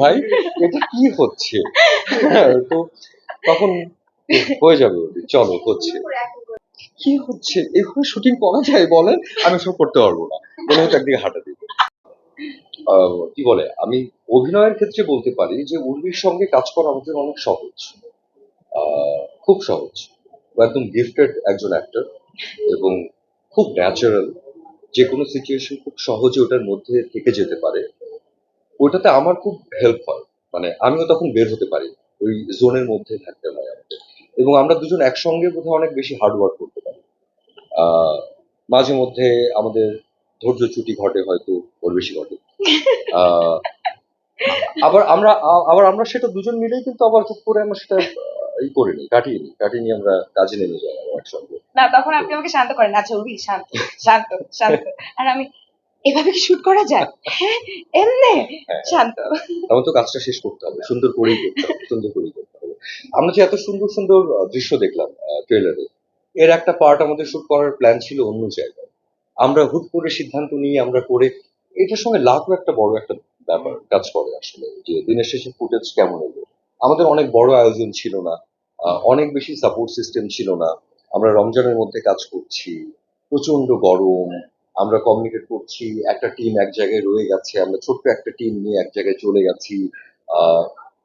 ভাই, এটা কি হচ্ছে? তো তখন হয়ে যাবে চলো, হচ্ছে। কি হচ্ছে? এভাবে শুটিং করা যায় বলেন? আমি সব করতে পারব না। মনে হচ্ছে একদিকে হাঁটা দিব কি বলে? আমি অভিনয়ের ক্ষেত্রে বলতে পারি যে উর্মির সঙ্গে কাজ করা আমাদের অনেক সহজ। খুব সহজ। একদম গিফটেড একজন অ্যাক্টর এবং খুব ন্যাচারাল যে কোনো সিচুয়েশন খুব সহজে ওটার মধ্যে থেকে যেতে পারে। ওটাতে আমার খুব হেল্প হয়। মানে আমিও তখন বের হতে পারি। ওই জোনের মধ্যে থাকতে হয় আমাকে এবং আমরা দুজন একসঙ্গে বোধহয় অনেক বেশি হার্ড ওয়ার্ক করতে পারি। মাঝে মধ্যে আমাদের ধৈর্য ছুটি ঘটে হয়তো, ওর বেশি ঘটে। আবার আমরা আবার আমরা সেটা দুজন মিলেই কিন্তু আবার চুপ করে আমরা সেটা ই করে নিই, কাটিয়ে নিই। কাটিয়ে নিয়ে আমরা কাজে নেমে যাই একসঙ্গে। না, তখন আপনি আমাকে শান্ত করেন। আচ্ছা উবি শান্ত শান্ত শান্ত। আর আমি এভাবে কি শুট করা যায়? হ্যাঁ এমনে? হ্যাঁ। শান্ত। আমার তো কাজটা শেষ করতে হবে সুন্দর করেই করতে হবে সুন্দর করেই করতে হবে। আমরা যে এত সুন্দর সুন্দর দৃশ্য দেখলাম ট্রেলারে এর একটা পার্ট আমাদের শুট করার প্ল্যান ছিল অন্য জায়গায়। আমরা হুট করে সিদ্ধান্ত নিয়ে আমরা করে এটার সঙ্গে লাখও একটা বড় একটা ব্যাপার কাজ করে আসলে যে দিনের শেষে ফুটেজ কেমন এলো আমাদের অনেক বড় আয়োজন ছিল না অনেক বেশি সাপোর্ট সিস্টেম ছিল না। আমরা রমজানের মধ্যে কাজ করছি প্রচণ্ড গরম আমরা কমিউনিকেট করছি একটা টিম এক জায়গায় রয়ে গেছে আমরা ছোট্ট একটা টিম নিয়ে এক জায়গায় চলে গেছি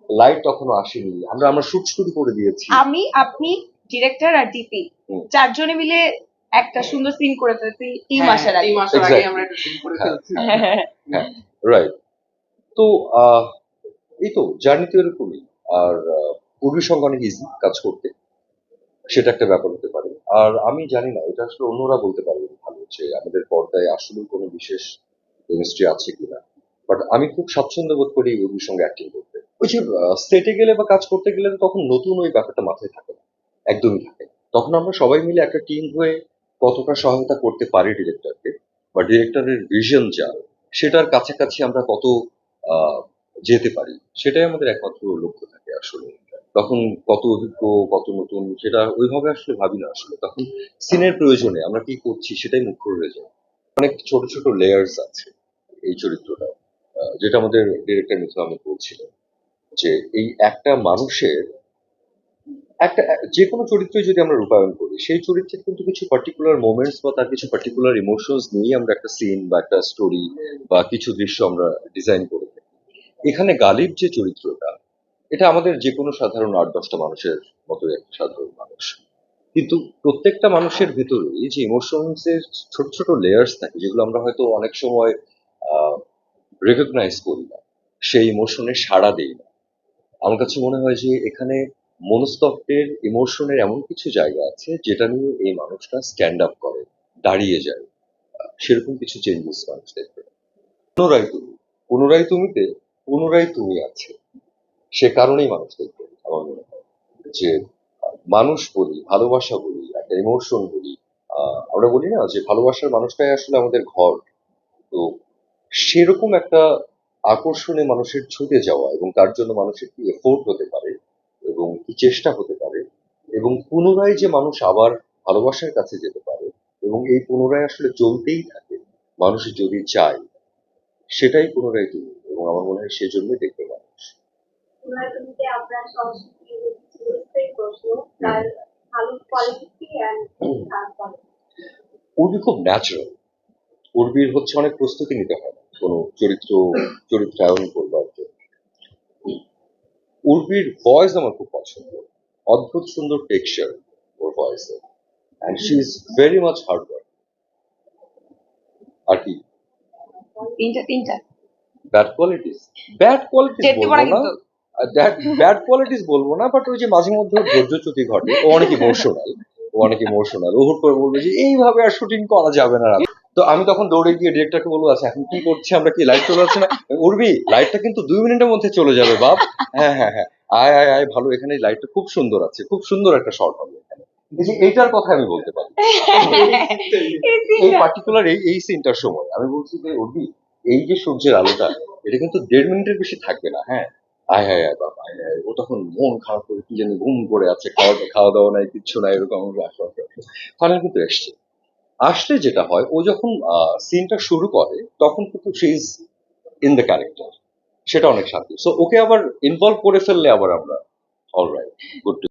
লাইট তখনও আসেনি। আমরা আমরা শুট শুরু করে দিয়েছি। আমি আপনি ডিরেক্টর আর ডিপি চারজনে মিলে একটা সুন্দর সিন করে ফেলছি টিম হ্যাঁ, আসার আগে। আমরা একটা শুরু করে হ্যাঁ, ফেলছি। হ্যাঁ, রাইট তো আহ, এই তো জার্নি তো এরকমই। আর পূর্বীর সঙ্গে অনেক ইজি কাজ করতে। সেটা একটা ব্যাপার হতে পারে। আর আমি জানি না এটা আসলে অন্যরা বলতে পারবেন যে আমাদের পর্দায় আসলে কোনো বিশেষ কেমিস্ট্রি আছে কিনা। বাট আমি খুব স্বাচ্ছন্দ্য বোধ করি উর্মির সঙ্গে অ্যাক্টিং করতে। ওই যে সেটে গেলে বা কাজ করতে গেলে তখন নতুন ওই ব্যাপারটা মাথায় থাকে না। একদমই থাকে তখন আমরা সবাই মিলে একটা টিম হয়ে কতটা সহায়তা করতে পারি ডিরেক্টরকে বা ডিরেক্টরের ভিশন যা, সেটার কাছাকাছি আমরা কত যেতে পারি, সেটাই আমাদের একমাত্র লক্ষ্য থাকে আসলে। তখন কত অভিজ্ঞ, কত নতুন, সেটা ওইভাবে আসলে ভাবি না আসলে। তখন সিনের প্রয়োজনে আমরা কি করছি সেটাই মুখ্য হয়ে যায়। অনেক ছোট ছোট লেয়ার্স আছে এই চরিত্রটা যেটা আমাদের ডিরেক্টর মিথু আমি বলছিলেন যে এই একটা মানুষের একটা, যে কোনো চরিত্রে যদি আমরা রূপায়ণ করি, সেই চরিত্রের কিন্তু কিছু পার্টিকুলার মোমেন্টস বা তার কিছু পার্টিকুলার ইমোশনস নিয়ে আমরা একটা সিন বা একটা স্টোরি বা কিছু দৃশ্য আমরা ডিজাইন করে থাকি। এখানে গালিব যে চরিত্রটা এটা আমাদের যে কোনো সাধারণ আট, দশটা মানুষের মতোই একটা সাধারণ মানুষ। কিন্তু প্রত্যেকটা মানুষের ভেতরেই যে ইমোশনস এর ছোট ছোট লেয়ার্স থাকে, যেগুলো আমরা হয়তো অনেক সময় রেকগনাইজ করি না, সেই ইমোশনে সাড়া দেই না। আমার কাছে মনে হয় যে এখানে মনস্তত্ত্বের ইমোশনের এমন কিছু জায়গা আছে, যেটা নিয়ে এই মানুষটা স্ট্যান্ড আপ করে, দাঁড়িয়ে যায়। সেরকম কিছু চেঞ্জেস মানুষ দেখবে পুনরায় তুমি, পুনরায় তুমিতে, পুনরায় তুমি আছে। সে কারণেই মানুষ দেখবে আমার মনে হয়। যে মানুষ বলি, ভালোবাসা বলি, একটা ইমোশন বলি আমরা বলি না যে ভালোবাসার মানুষটাই আসলে আমাদের ঘর। তো সেরকম একটা আকর্ষণে মানুষের ছুটে যাওয়া এবং তার জন্য মানুষের কি এফোর্ট হতে পারে এবং কি চেষ্টা হতে পারে এবং পুনরায় যে মানুষ আবার ভালোবাসার কাছে যেতে পারে এবং এই পুনরায় আসলে চলতেই থাকে, মানুষ যদি চায়, সেটাই পুনরায় তুমি এবং আমার মনে হয় সেজন্যই দেখবে মানুষ পুনরাবৃত্তিতে সংস্কৃতি প্রশ্ন তার ভালো কোয়ালিটি উর্বি খুব ন্যাচারাল উর্বির হচ্ছে অনেক প্রস্তুতি নিতে হয় কোনো চরিত্র চরিত্রায়ন করবার জন্য। উর্বির ভয়েস আমার খুব পছন্দ। অদ্ভুত সুন্দর টেক্সচার ওর ভয়েসে and she is very much hard work আর কি? তিনটা তিনটা। ব্যাড কোয়ালিটিস ব্যাড কোয়ালিটিস বলব না। ব্যাড কোয়ালিটিস বলব না বাট ওই যে মাঝে মধ্যে ধৈর্যচ্যুতি ঘটে ও অনেক ইমোশনাল ও অনেক ইমোশনাল ও হুট করে বলবে যে এইভাবে আর শুটিং করা যাবে না তো আমি তখন দৌড়ে গিয়ে ডিরেক্টরকে বলব আচ্ছা এখন কি করছি আমরা কি লাইট চলে যাচ্ছে না? উর্বি লাইটটা কিন্তু দুই মিনিটের মধ্যে চলে যাবে বাপ। হ্যাঁ হ্যাঁ হ্যাঁ। আয় আয় আয় ভালো এখানে লাইটটা খুব সুন্দর আছে খুব সুন্দর একটা শর্ট হবে এখানে। এই এইটার কথা আমি বলতে পারি। এই পার্টিকুলার এই এই সিনটার সময় আমি বলছি যে উর্বি এই যে সূর্যের আলোটা এটা কিন্তু দেড় মিনিটের বেশি থাকবে না হ্যাঁ। আয় হায়, আয় বাবা আয় আয় ও তখন মন খারাপ করে কি জানি ঘুম করে আছে, খাওয়া খাওয়া দাওয়া নাই, কিচ্ছু নাই, এরকম ফাইনাল কিন্তু এসছে। আসলে যেটা হয়, ও যখন সিনটা শুরু করে, তখন কিন্তু সে ইজ ইন দ্য ক্যারেক্টার সেটা অনেক শান্তি। সো ওকে আবার ইনভলভ করে ফেললে আবার আমরা অলরাইট গুড